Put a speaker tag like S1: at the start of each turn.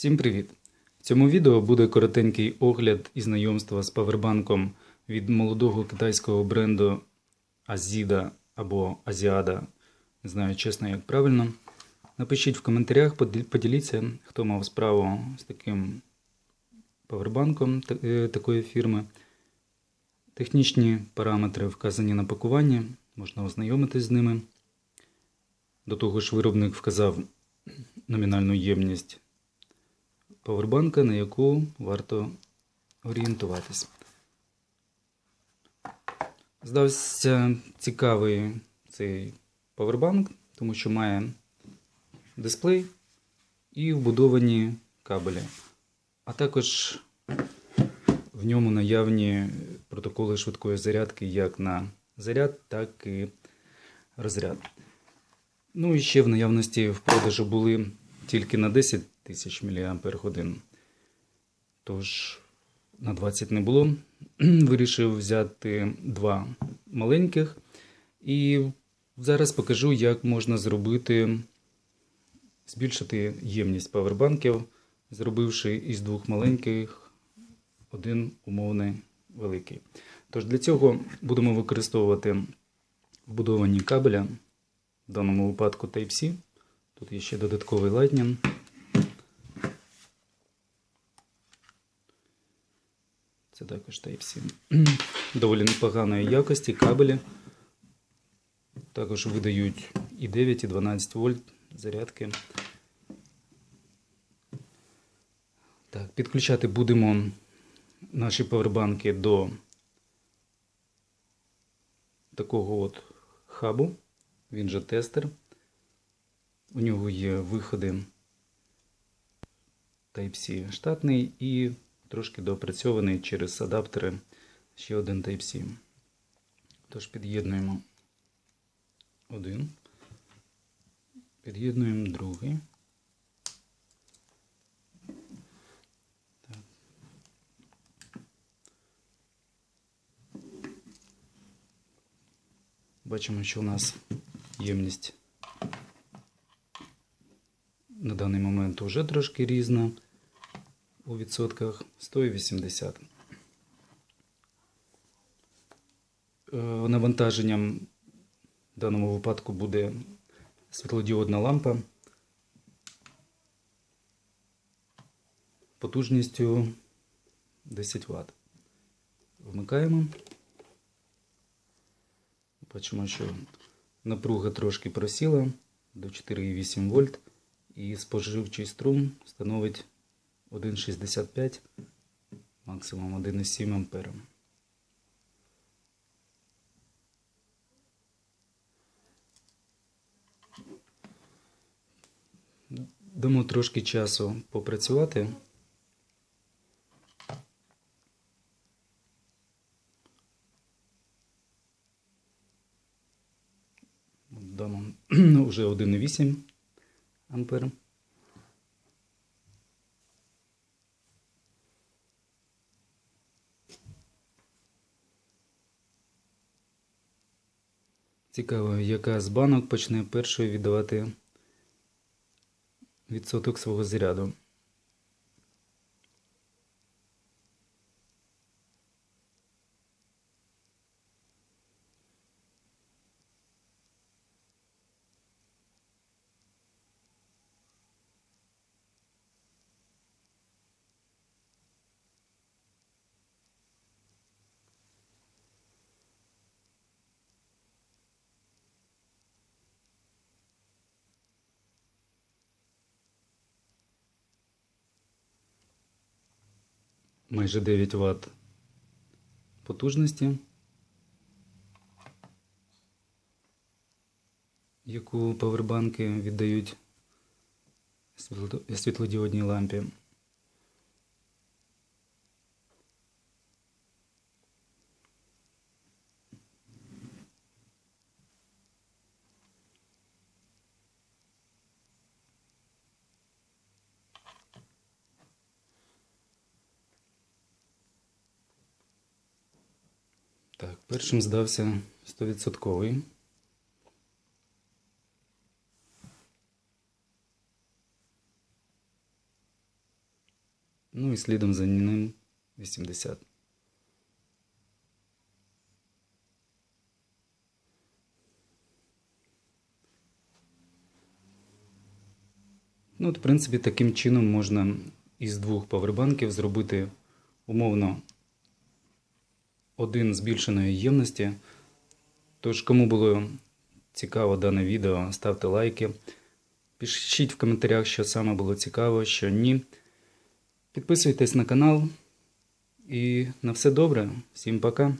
S1: Всім привіт! В цьому відео буде коротенький огляд і знайомство з павербанком від молодого китайського бренду Azida або Азіада. Не знаю чесно, як правильно. Напишіть в коментарях, поділіться, хто мав справу з таким павербанком е, такої фірми. Технічні параметри вказані на пакуванні, можна ознайомитись з ними. До того ж, виробник вказав номінальну ємність павербанка, на яку варто орієнтуватись. Здався цікавий цей павербанк, тому що має дисплей і вбудовані кабелі. А також в ньому наявні протоколи швидкої зарядки як на заряд, так і розряд. Ну і ще в наявності в продажу були тільки на 10 тисяч мАч. Тож на 20 не було. Вирішив взяти два маленьких. І зараз покажу, як можна зробити, збільшити ємність павербанків, зробивши із двох маленьких один умовний великий. Тож для цього будемо використовувати вбудовані кабеля, в даному випадку Type-C. Тут є ще додатковий Lightning. Це також Type-C. Доволі непоганої якості кабелі. Також видають і 9, і 12 вольт зарядки. Так, підключати будемо наші павербанки до такого от хабу. Він же тестер. У нього є виходи Type-C штатний і трошки доопрацьований через адаптери ще один Type-C. Тож під'єднуємо один, під'єднуємо другий. Бачимо, що у нас ємність на даний момент вже трошки різна у відсотках 180. Е, Навантаженням в даному випадку буде світлодіодна лампа потужністю 10 Вт. Вмикаємо. Бачимо, що напруга трошки просіла до 4,8 вольт і споживчий струм становить 1,65, максимум 1,7 ампера. Дамо трошки часу попрацювати. Дамо вже 1,8 ампер. Цікаво, яка з банок почне першою віддавати відсоток свого заряду. Майже 9 Вт потужності, яку павербанки віддають світлодіодній лампі. Так, першим здався 100%. Ну і слідом за ним 80. Ну, от, в принципі, таким чином можна із двох павербанків зробити умовно один збільшеної ємності. Тож, кому було цікаво дане відео, ставте лайки. Пишіть в коментарях, що саме було цікаво, що ні. Підписуйтесь на канал. І на все добре. Всім пока.